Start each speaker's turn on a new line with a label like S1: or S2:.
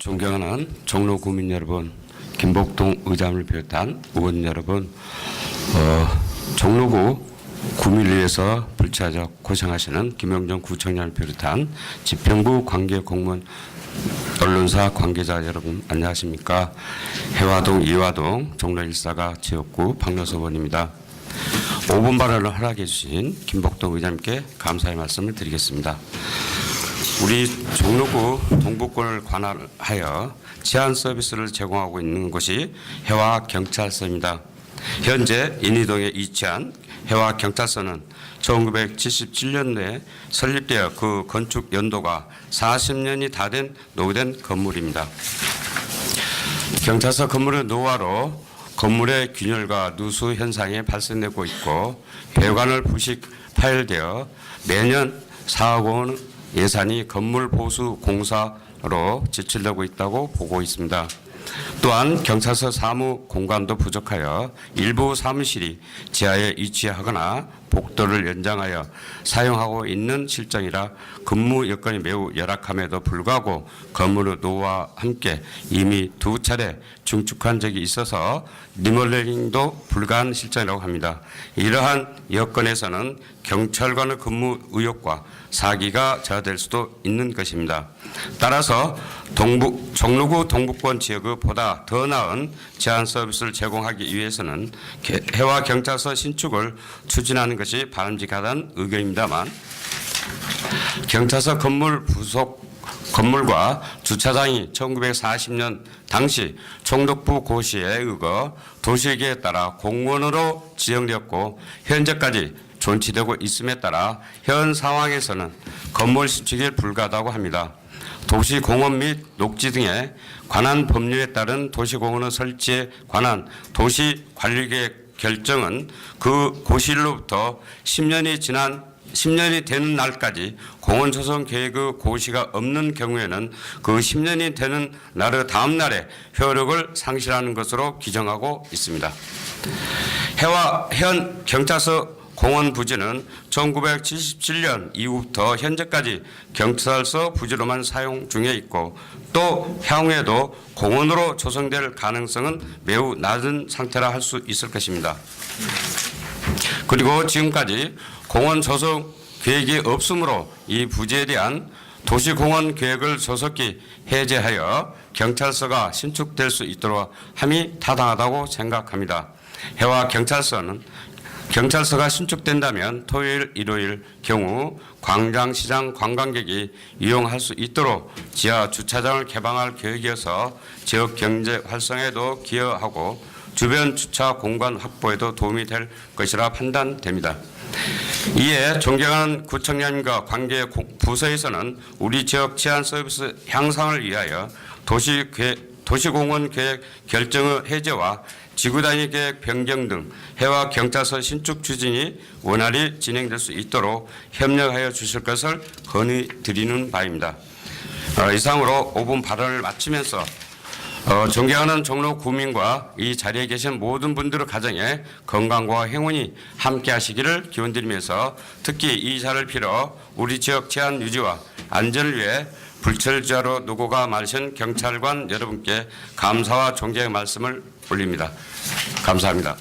S1: 존경하는 종로 구민 여러분, 김복동 의장을 비롯한 의원 여러분, 어, 종로구 구민을 위해서 불차적 고생하시는 김영정 구청장을 비롯한 지평구 관계 공무원 언론사 관계자 여러분 안녕하십니까? 해화동 이화동 종로 일사가 지역구 박노서 의원입니다. 5분 발언을 허락해 주신 김복동 의장님께 감사의 말씀을 드리겠습니다. 우리 종로구 동북권을 관할하여 제한 서비스를 제공하고 있는 곳이 해와 경찰서입니다. 현재 인이동에 위치한 해와 경찰서는 1977년에 설립되어 그 건축 연도가 40년이 다 된 노후된 건물입니다. 경찰서 건물의 노화로 건물의 균열과 누수 현상이 발생되고 있고 배관을 부식 파열되어 매년 4억 원 예산이 건물 보수 공사로 지출되고 있다고 보고 있습니다. 또한 경찰서 사무 공간도 부족하여 일부 사무실이 지하에 위치하거나 복도를 연장하여 사용하고 있는 실정이라 근무 여건이 매우 열악함에도 불구하고 건물의 노후와 함께 이미 두 차례 중축한 적이 있어서 리모델링도 불가한 실정이라고 합니다. 이러한 여건에서는 경찰관의 근무 의욕과 사기가 저하될 수도 있는 것입니다. 따라서 동북, 종로구 동북권 지역의 보다 더 나은 제한 서비스를 제공하기 위해서는 개- 해와 경찰서 신축을 추진하는 것이 바람직하다는 의견입니다만 경찰서 건물 부속 건물과 주차장이 1940년 당시 총독부 고시에 의거 도시계획에 따라 공원으로 지정되었고 현재까지 존치되고 있음에 따라 현 상황에서는 건물 신축이 불가하다고 합니다. 도시공원 및 녹지 등에 관한 법률에 따른 도시공원의 설치에 관한 도시관리계획 결정은 그 고시일로부터 10년이 지난 10년이 되는 날까지 공원 조성 계획의 고시가 없는 경우에는 그 10년이 되는 날의 다음 날에 효력을 상실하는 것으로 규정하고 있습니다. 해와 현 경찰서 공원 부지는 1977년 이후부터 현재까지 경찰서 부지로만 사용 중에 있고 또 향후에도 공원으로 조성될 가능성은 매우 낮은 상태라 할 수 있을 것입니다. 그리고 지금까지 공원 조성 계획이 없으므로 이 부지에 대한 도시공원 계획을 조속히 해제하여 경찰서가 신축될 수 있도록 함이 타당하다고 생각합니다. 해와 경찰서는 경찰서가 신축된다면 토요일, 일요일 경우 광장시장 관광객이 이용할 수 있도록 지하 주차장을 개방할 계획이어서 지역 경제 활성에도 기여하고 주변 주차 공간 확보에도 도움이 될 것이라 판단됩니다. 이에 존경하는 구청장님과 관계 고- 부서에서는 우리 지역 치안 서비스 향상을 위하여 도시 도시공원 계획 결정의 해제와 지구단위 계획 변경 등 해와 경찰서 신축 추진이 원활히 진행될 수 있도록 협력하여 주실 것을 건의 드리는 바입니다. 어, 이상으로 5분 발언을 마치면서 어, 존경하는 종로 구민과 이 자리에 계신 모든 분들의 가정에 건강과 행운이 함께 하시기를 기원드리면서 특히 이 자를 빌어 우리 지역治安 유지와 안전을 위해 불철주야로 노고가 많으신 경찰관 여러분께 감사와 존경의 말씀을 올립니다. 감사합니다.